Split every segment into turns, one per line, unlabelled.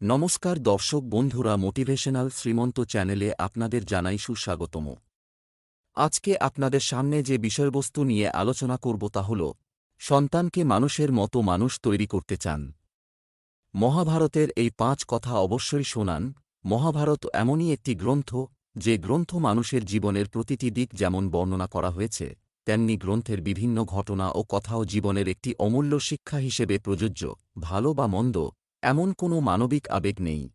নমস্কার দর্শক বন্ধুরা মোটিভেশনাল শ্রীমন্ত চ্যানেলে আপনাদের জানাই সুস্বাগতম। আজকে আপনাদের সামনে যে বিষয়বস্তু নিয়ে আলোচনা করব তা হল, সন্তানকে মানুষের মতো মানুষ তৈরি করতে চান। মহাভারতের এই পাঁচ কথা অবশ্যই শোনান, মহাভারত এমনই একটি গ্রন্থ, যে গ্রন্থ মানুষের জীবনের প্রতিটি দিক যেমন বর্ণনা করা হয়েছে, তেমনি গ্রন্থের বিভিন্ন ঘটনা ও কথাও জীবনের একটি অমূল্য শিক্ষা হিসেবে প্রযোজ্য, ভালো বা মন্দ এমন কোনো মানবিক আবেগ নেই।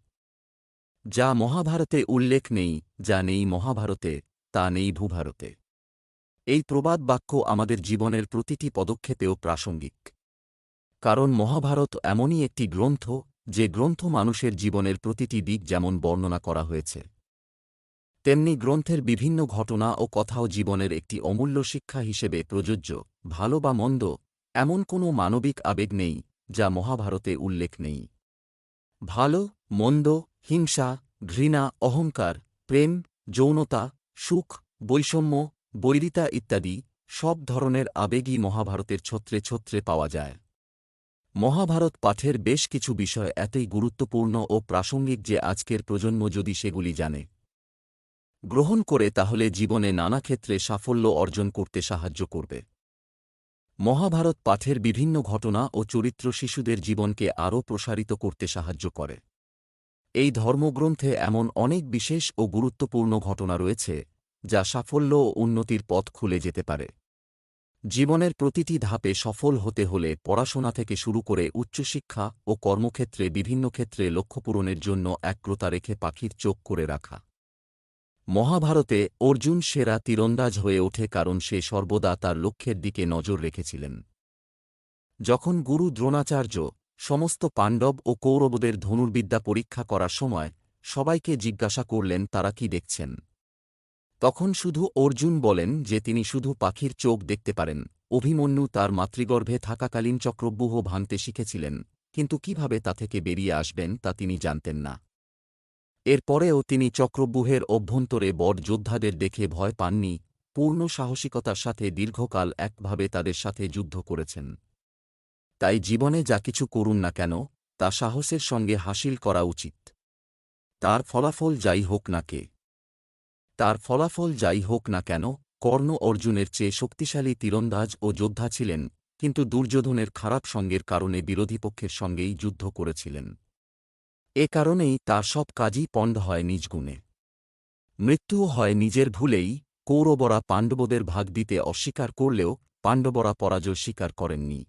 যা মহাভারতে উল্লেখ নেই, যা নেই মহাভারতে, তা নেই ভূভারতে। এই প্রবাদ বাক্য আমাদের জীবনের প্রতিটি পদক্ষেপেও প্রাসঙ্গিক। কারণ মহাভারত এমনই একটি গ্রন্থ, যে গ্রন্থ মানুষের জীবনের প্রতিটি দিক যেমন বর্ণনা করা হয়েছে। তেমনি গ্রন্থের বিভিন্ন ঘটনা ও কথাও জীবনের একটি অমূল্য শিক্ষা হিসেবে প্রযোজ্য, ভালো বা মন্দ, এমন কোনো মানবিক আবেগ নেই, যা মহাভারতে উল্লেখ নেই। ভালো, মন্দ, হিংসা, ঘৃণা, অহংকার, প্রেম, যৌনতা, সুখ, বৈষম্য, বৈরিতা ইত্যাদি সব ধরনের আবেগই মহাভারতের ছত্রে ছত্রে পাওয়া যায়। মহাভারত পাঠের বেশ কিছু বিষয় এতই গুরুত্বপূর্ণ ও প্রাসঙ্গিক যে আজকের প্রজন্ম যদি সেগুলি জানে। গ্রহণ করে তাহলে জীবনে নানা ক্ষেত্রে সাফল্য অর্জন করতে সাহায্য করবে। মহাভারত পাঠের বিভিন্ন ঘটনা ও চরিত্র শিশুদের জীবনকে আরও প্রসারিত করতে সাহায্য করে। এই ধর্মগ্রন্থে এমন অনেক বিশেষ ও গুরুত্বপূর্ণ ঘটনা রয়েছে, যা সাফল্য ও উন্নতির পথ খুলে যেতে পারে। জীবনের প্রতিটি ধাপে সফল হতে হলে পড়াশোনা থেকে শুরু করে উচ্চশিক্ষা ও কর্মক্ষেত্রে বিভিন্ন ক্ষেত্রে লক্ষ্যপূরণের জন্য একগ্রতা রেখে পাখির চোখ করে রাখা। মহাভারতে অর্জুন সেরা তীরন্দাজ হয়ে ওঠে কারণ সে সর্বদা তার লক্ষ্যের দিকে নজর রেখেছিলেন। যখন গুরু দ্রোণাচার্য সমস্ত পাণ্ডব ও কৌরবদের ধনুর্বিদ্যা পরীক্ষা করার সময় সবাইকে জিজ্ঞাসা করলেন, তারা কি দেখছেন? তখন শুধু অর্জুন বলেন যে তিনি শুধু পাখির চোখ দেখতে পারেন। অভিমন্যু তার মাতৃগর্ভে থাকাকালীন চক্রব্যূহ ভাঙতে শিখেছিলেন, কিন্তু কীভাবে তা থেকে বেরিয়ে আসবেন তা তিনি জানতেন না। এরপরেও তিনি চক্রব্যূহের অভ্যন্তরে বড় যোদ্ধাদের দেখে ভয় পাননি, পূর্ণ সাহসিকতার সাথে দীর্ঘকাল একভাবে তাদের সাথে যুদ্ধ করেছেন। তাই জীবনে যা কিছু করুন না কেন, তা সাহসের সঙ্গে হাসিল করা উচিত। তার ফলাফল যাই হোক না কে। তার ফলাফল যাই হোক না কেন, কর্ণ অর্জুনের চেয়ে শক্তিশালী তীরন্দাজ ও যোদ্ধা ছিলেন, কিন্তু দুর্যোধনের খারাপ সঙ্গের কারণে বিরোধীপক্ষের সঙ্গেই যুদ্ধ করেছিলেন। এ কারণেই তার সব কাজই পণ্ড হয় নিজ গুণে। মৃত্যুও হয় নিজের ভুলেই কৌরবরা পাণ্ডবদের ভাগ দিতে অস্বীকার করলেও পাণ্ডবরা পরাজয় স্বীকার করেননি।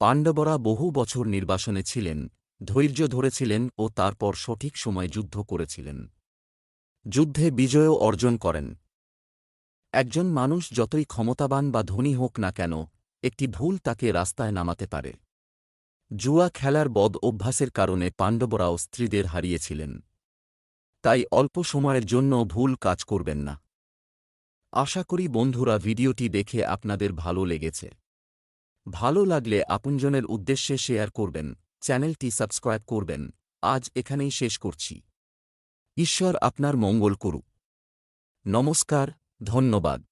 পাণ্ডবরা বহু বছর নির্বাসনে ছিলেন, ধৈর্য ধরেছিলেন ও তারপর সঠিক সময় যুদ্ধ করেছিলেন। যুদ্ধে বিজয়ও অর্জন করেন। একজন মানুষ যতই ক্ষমতাবান বা ধনী হোক না কেন, একটি ভুল তাকে রাস্তায় নামাতে পারে। জুয়া খেলার বদ অভ্যাসের কারণে পাণ্ডবরাও স্ত্রীদের হারিয়েছিলেন। তাই অল্প সময়ের জন্য ভুল কাজ করবেন না। আশা করি বন্ধুরা ভিডিওটি দেখে আপনাদের ভালো লেগেছে। ভালো লাগলে আপনজনের উদ্দেশ্যে শেয়ার করবেন, চ্যানেলটি সাবস্ক্রাইব করবেন। আজ এখানেই শেষ করছি। ঈশ্বর আপনার মঙ্গল করুক। নমস্কার, ধন্যবাদ।